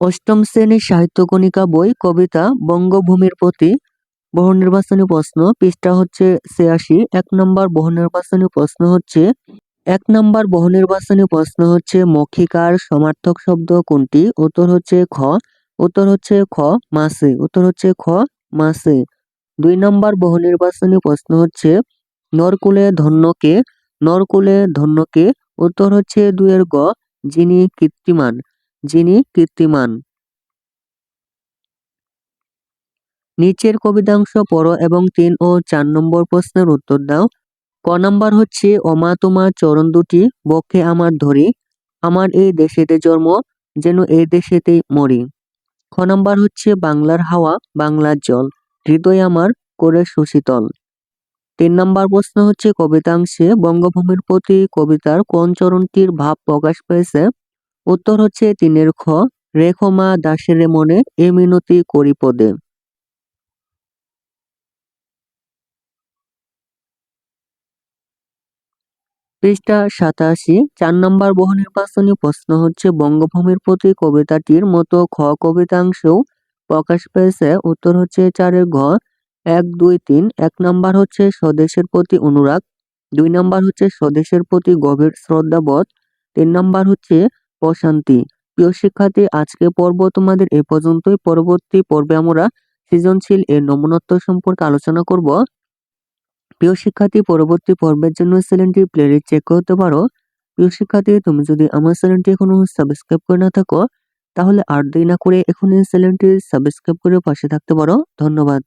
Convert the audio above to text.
অষ্টম শ্রেণির সাহিত্যকণিকা বই, কবিতা, বঙ্গভূমির প্রতি বহু নির্বাচনী প্রশ্ন, পৃষ্ঠা হচ্ছে ছিয়াশি। এক নম্বর বহু নির্বাচনী প্রশ্ন হচ্ছে, এক নম্বর বহু নির্বাচনী প্রশ্ন হচ্ছে মৌখিকার সমার্থক শব্দ কোনটি? উত্তর হচ্ছে খ। উত্তর হচ্ছে খ, মাসে। উত্তর হচ্ছে খ, মাসে। দুই নম্বর বহু নির্বাচনী প্রশ্ন হচ্ছে, নরকুলে ধন্যকে নরকুলে ধন্যকে উত্তর হচ্ছে দুয়ের গ, যিনি কীর্তিমান। যিনি কীর্তিমান। নিচের কবিতাংশ পড়ো এবং তিন ও চার নম্বর প্রশ্নের উত্তর দাও। ক নাম্বার হচ্ছে অমা তোমার চরণ দুটি বক্ষে আমার ধরি। আমার এই দেশেতে জন্ম, যেন এই দেশেতেই মরি। খ নম্বর হচ্ছে, বাংলার হাওয়া, বাংলার জল, হৃদয় আমার করে সুশীতল তিন নম্বর প্রশ্ন হচ্ছে, কবিতাংশে বঙ্গভূমির প্রতি কবিতার কোন চরণটির ভাব প্রকাশ পেয়েছে? উত্তর হচ্ছে তিনের খ রেখো মা দাসের মনে এ মিনতি করি পদে। পৃষ্ঠা সাতাশি, চার নম্বর বহু নির্বাচনী প্রশ্ন হচ্ছে, বঙ্গভূমির প্রতি কবিতাটির মতো খ কবিতাংশেও প্রকাশ পেয়েছে। উত্তর হচ্ছে চারের ঘ, এক, দুই, তিন। এক নম্বর হচ্ছে স্বদেশের প্রতি অনুরাগ। দুই নাম্বার হচ্ছে স্বদেশের প্রতি গভীর শ্রদ্ধাবোধ। তিন নম্বর হচ্ছে প্রশান্তি। প্রিয় শিক্ষার্থী আজকে পর্ব তোমাদের এ পর্যন্তই। পরবর্তী পর্বে আমরা সৃজনশীল এর নমনত্ব সম্পর্কে আলোচনা করব। প্রিয় শিক্ষার্থী, পরবর্তী পর্বের জন্য চ্যানেলটি প্লেলিস্ট চেক করতে পারো। প্রিয় শিক্ষার্থী, তুমি যদি আমার চ্যানেলটি এখনও সাবস্ক্রাইব করে না থাকো, তাহলে আর দেরি না করে এখনই চ্যানেলটি সাবস্ক্রাইব করে পাশে থাকতে পারো। ধন্যবাদ।